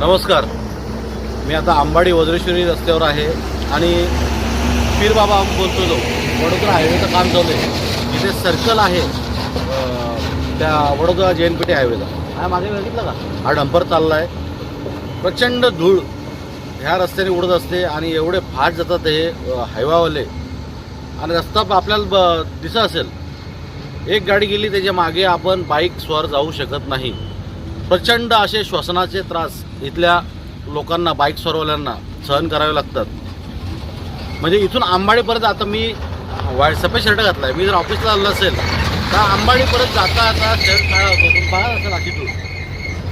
नमस्कार. मी आता आंबाडी वज्रेश्वरी रस्त्यावर आहे आणि पीरबाबा बोलतो वडोदरा हायवेचं काम चालू आहे. जिथे सर्कल आहे त्या वडोदरा जे एन पी टी हायवेला हा मागे बघितलं का? हा डंपर चालला आहे प्रचंड धूळ ह्या रस्त्याने उडत असते आणि एवढे फास्ट जातात हे हायवावाले. आणि रस्ता आपल्याला ब दिसत असेल. एक गाडी गेली त्याच्यामागे आपण बाईक स्वर जाऊ शकत नाही. प्रचंड असे श्वसनाचे त्रास इथल्या लोकांना बाईक स्वरवाल्यांना सहन करावे लागतात. म्हणजे इथून आंबाडीपर्यंत आता मी वाय सफेद शर्ट घातला आहे मी जर ऑफिसला आलो असेल तर आंबाडीपर्यंत जाता आता शर्ट काळा होतो. पाहत असेल ॲटिट्यूड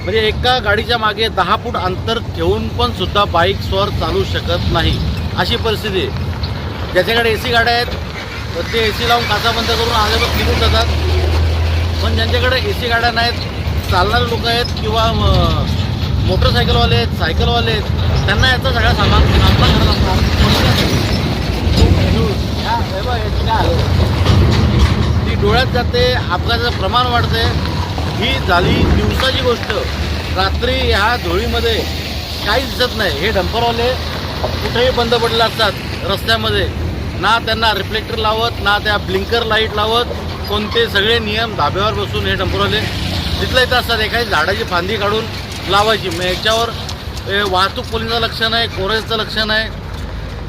म्हणजे एका गाडीच्या मागे दहा फूट अंतर ठेवून पण सुद्धा बाईक स्वर चालू शकत नाही. अशी परिस्थिती आहे. ज्याच्याकडे ए सी गाड्या आहेत. तर ते ए सी लावून काचा बंद करून आले तर फिरून जातात. पण ज्यांच्याकडे ए सी गाड्या नाहीत चालणारे लोक आहेत किंवा मोटरसायकलवाले आहेत सायकलवाले आहेत त्यांना याचा सगळा सामान सामना करत असणार काय ती डोळ्यात जाते अपघाताचं प्रमाण वाढते. ही झाली दिवसाची गोष्ट. रात्री ह्या धुळीमध्ये काहीच दिसत नाही. हे डंपरवाले कुठेही बंद पडले असतात रस्त्यामध्ये. ना त्यांना रिफ्लेक्टर लावत ना त्या ब्लिंकर लाइट लावत. कोणते सगळे नियम धाब्यावर बसून हे डंपरवाले तिथल्या इथं असतात एखादी झाडाची फांदी काढून लावायची. मग याच्यावर वाहतूक पोलिसाचं लक्ष नाही कोरेजचं लक्ष नाही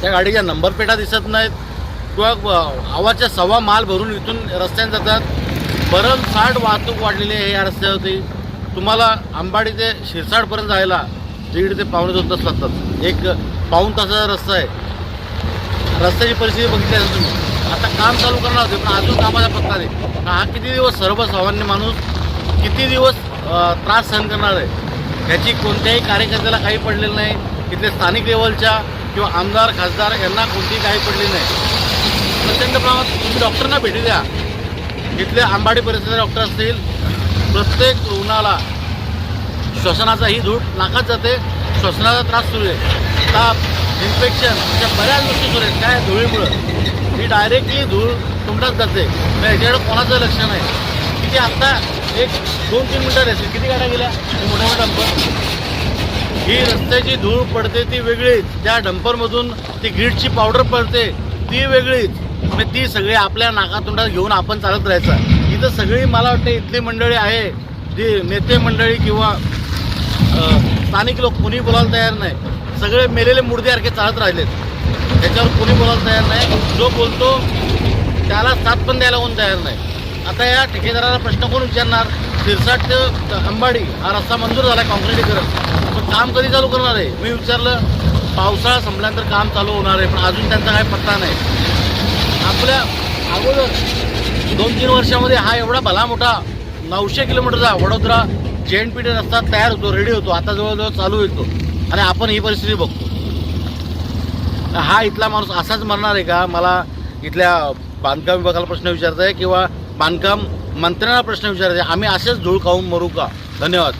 त्या गाडीच्या नंबर दिसत नाहीत. किंवा हवाच्या आवाजच्या सव्वा माल भरून इथून रस्त्याने जातात. भरमसाठ वाहतूक वाढलेली आहे या रस्त्यावरती. तुम्हाला आंबाडी ते शिरसाडपर्यंत जायला दीड ते पावणे दोन तास लागतात. एक पाऊण तासाचा रस्ता आहे. रस्त्याची परिस्थिती बघितली असेल तुम्ही. आता काम चालू करणार होते पण अजून कामाचा पत्ता नाही. हा किती दिवस सर्वसामान्य माणूस किती दिवस त्रास सहन करणार आहे? ह्याची कोणत्याही कार्यकर्त्याला काही पडलेलं नाही. तिथले स्थानिक लेवलच्या किंवा आमदार खासदार यांना कोणतीही काही पडली नाही. प्रचंड प्रमाणात तुम्ही डॉक्टरना भेटी द्या. इथले आंबाडी परिसराचे डॉक्टर असतील प्रत्येक रुग्णाला श्वसनाचा ही धूळ नाकात जाते श्वसनाचा त्रास सुरू आहे. ताप इन्फेक्शन अशा बऱ्याच गोष्टी सुरू आहेत. काय? धुळीमुळं. ही डायरेक्टली धूळ तुमच्यात जाते. मग याच्याकडे कोणाचं लक्ष नाही. की आत्ता एक दोन तीन मिनटं रेसेल किती गाड्या गेल्या? मोठा मोठ्या मोठ्या डंपर ही रस्त्याची धूळ पडते ती वेगळीच. त्या डंपरमधून ती ग्रीडची पावडर पडते ती वेगळीच. म्हणजे ती सगळी आपल्या नाकातोंडात घेऊन आपण चालत राहायचं. इथं सगळी मला वाटतं इथली मंडळी आहे. जी नेते मंडळी किंवा स्थानिक लोक कोणी बोलायला तयार नाही. सगळे मेलेले मुर्देसारखे चालत राहिलेत. त्याच्यावर कोणी बोलायला तयार नाही. जो बोलतो त्याला साथ पण द्यायला कोण तयार नाही. आता या ठेकेदाराला प्रश्न कोण विचारणार? सिरसाट ते अंबाडी हा रस्ता मंजूर झाला आहे काँक्रिटीकरण पण काम कधी चालू करणार आहे? मी विचारलं पावसाळा संपल्यानंतर काम चालू होणार आहे पण अजून त्यांचा काही पत्ता नाही. आपल्या अगोदर दोन तीन वर्षामध्ये हा एवढा भला मोठा नऊशे किलोमीटरचा वडोदरा जे एन पी टी रस्ता तयार होतो रेडी होतो आता जवळजवळ चालू येतो. आणि आपण ही परिस्थिती बघतो. हा इथला माणूस असाच मरणार आहे का? मला इथल्या बांधकाम विभागाला प्रश्न विचारत आहे किंवा बांधकाम मंत्र्यांना प्रश्न विचारत आम्ही असेच धूळ खाऊन मरू का? धन्यवाद.